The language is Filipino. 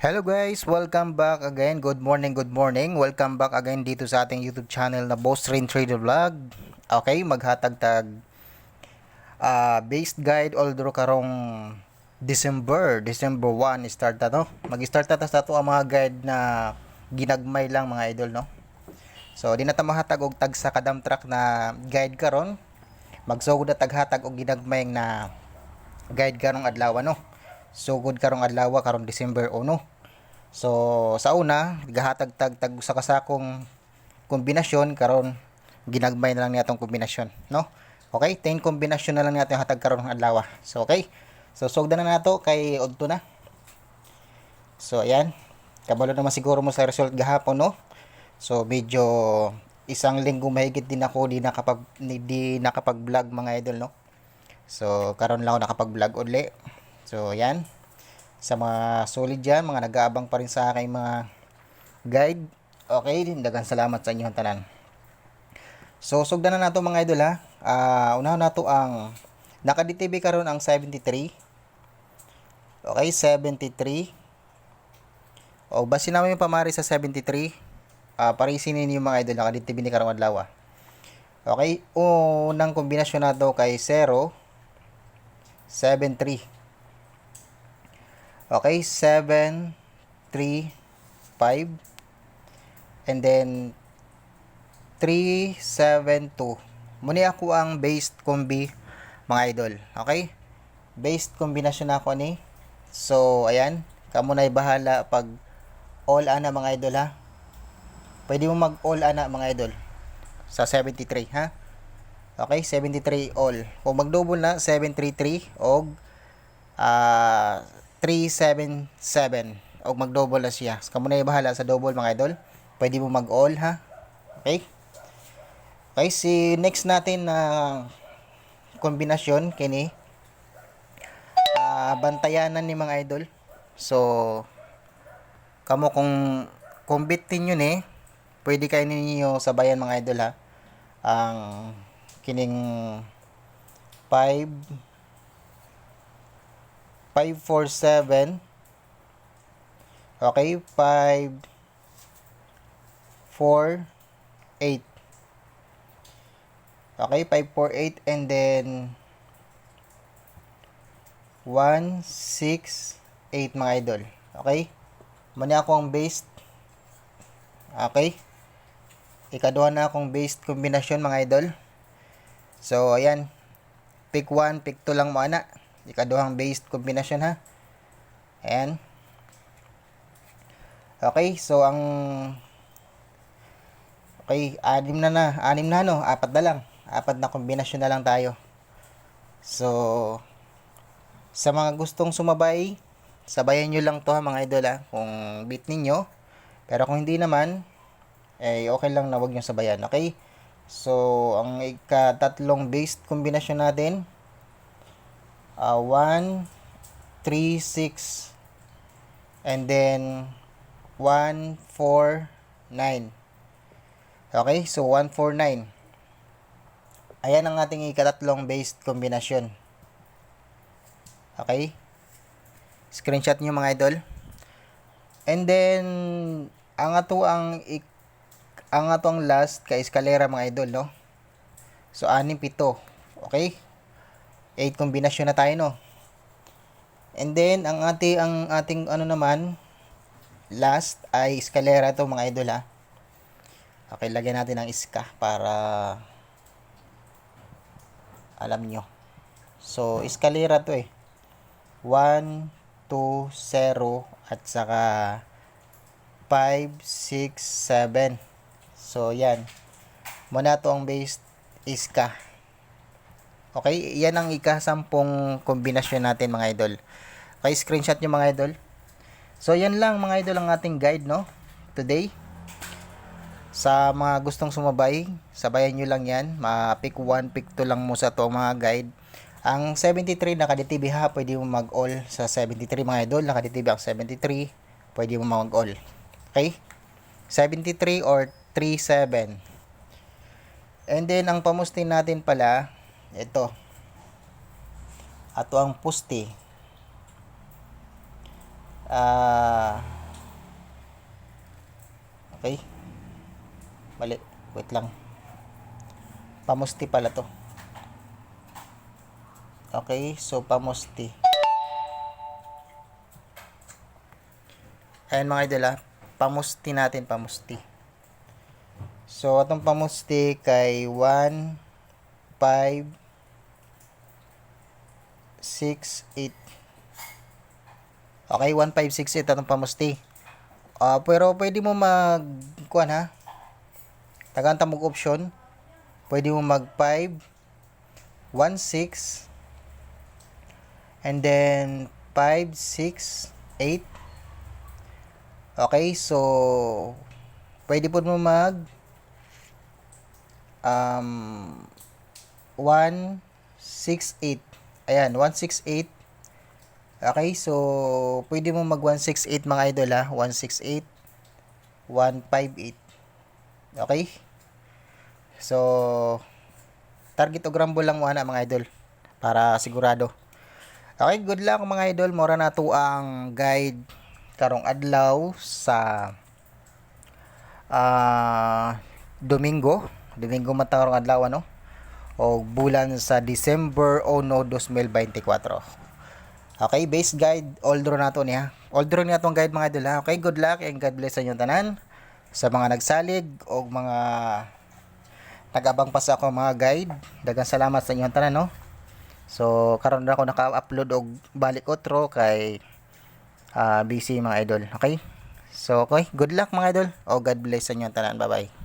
Hello guys, welcome back again. Good morning, good morning. Welcome back again dito sa ating YouTube channel na Boss Rain Trader Vlog. Okay, maghatag-tag ah based guide all through karong December, December 1 start na to. Mag-start ta sa to ang mga guide na ginagmay lang mga idol no. So di na ta og tag sa kadam truck na guide karon. Magsugod na taghatag og ginagmay na guide karong adlaw no. Sugod karong adlaw karong December 1. So sa una, gahatag tag tag sa kasakong kombinasyon karon ginagmay na lang niya tong kombinasyon, no? Okay, 10 kombinasyon na lang natin hatag karon ng adlaw. So okay. So sugdan na nato kay udto na. So ayan. Kabalo naman siguro mo sa result gahapon, no? So medyo isang linggo mahigit din ako di nakapag di nakapag-vlog mga idol, no? So karon lang ako nakapag-vlog uli. So ayan. Sa mga solid dyan, mga nag-aabang pa rin sa aking mga guide. Okay, dagan salamat sa inyong tanan. So sugdan na nato mga idol ha. Ah, unahan nato ang naka-DTV karon ang 73. Okay, 73. O basi namin yung pamari sa 73. Ah, parisin ninyo mga idol naka-DTV ni karong adlaw. Okay, unang kombinasyon nato kay 0 73. Okay, 7 3 5 and then 3 7 2. Muni ako ang based combi mga idol. Okay? Based kombinasyon ako ni. So, ayan. Kamo na bahala pag all ana mga idol ha. Pwede mo mag all ana mga idol sa 73 ha. Okay, 73 all. Kung mag-double na 733 og ah 377 og mag-double na siya. Kamo na bahala sa double mga idol. Pwede mo mag-all ha. Okay? Okay, si next natin na kombinasyon kini ah bantayanan ni mga idol. So kamo kung kumbitin yun eh, pwede kayo ninyo sabayan mga idol ha. Ang kining 5 547 Okay, 5 4 8 Okay, 548 and then 1 6 8 mga idol. Okay? Muna ako ang based. Okay? Ikaduha na akong based kombinasyon mga idol. So, ayan. Pick 1, pick 2 lang mo ana. Ikaduhang based kombinasyon ha. Ayan. Okay, so ang Okay, anim na na. Anim na no, apat na lang. Apat na kombinasyon na lang tayo. So, sa mga gustong sumabay, sabayan nyo lang to ha mga idol ha, kung beat ninyo. Pero kung hindi naman, eh okay lang na wag nyo sabayan, okay? So, ang ikatatlong based kombinasyon natin, uh, 1, 3, 6, and then 1, 4, 9. Okay, so 1, 4, 9. Ayan ang ating ikatatlong based kombinasyon. Okay? Screenshot nyo mga idol. And then, ang ato ang ik ang ato ang last kay eskalera mga idol, no? So, 6, 7. Okay? 8 kombinasyon na tayo, no? And then, ang ating, ang ating ano naman, last ay eskalera to mga idol, ha? Okay, lagyan natin ng iska para alam nyo. So, eskalera to eh. 1, 2, 0, at saka 5, 6, 7. So, yan. Muna to ang base iska. Okay, yan ang ikasampung kombinasyon natin mga idol. Okay, screenshot nyo mga idol. So, yan lang mga idol ang ating guide, no? Today. Sa mga gustong sumabay, sabayan nyo lang yan. Ma-pick 1, pick 2 lang mo sa to mga guide. Ang 73 naka-DTV ha, pwede mo mag-all sa 73 mga idol. Naka-DTV ang 73, pwede mo mag-all. Okay? 73 or 37. And then, ang pamusti natin pala, ito. Ato ang pusti. Ah Okay. Mali. Wait lang. Pamusti pala to. Okay, so pamusti. Ayan mga idol ah. Pamusti natin, pamusti. So, itong pamusti kay 1, 5, 6, 8. Okay, 1, 5, 6, 8 itong pamusti. Ah, pero pwede mo mag, kuhan ha, tagantang mag option. Pwede mo mag 5, 1, 6, and then 5, 6, 8. Okay, so pwede po mo mag um 1 6 8. Ayan, 1 6 8. Okay, so pwede mo mag 1 6 8 mga idol ha. 1 6 8 1 5 8. Okay? So target o grumble lang mo ana mga idol para sigurado. Okay, good luck mga idol. Mora na to ang guide karong adlaw sa ah Domingo. Domingo matarong adlaw ano? O bulan sa December 1, 2024. Okay, base guide, all draw na to niya. All draw niya tong guide mga idol ha. Okay, good luck and God bless sa inyong tanan. Sa mga nagsalig o mga nagabang pa sa ako mga guide. Dagang salamat sa inyong tanan no. So karon na ako naka-upload og balik otro kay ah busy mga idol. Okay? So okay, good luck mga idol. O God bless sa inyong tanan. Bye-bye.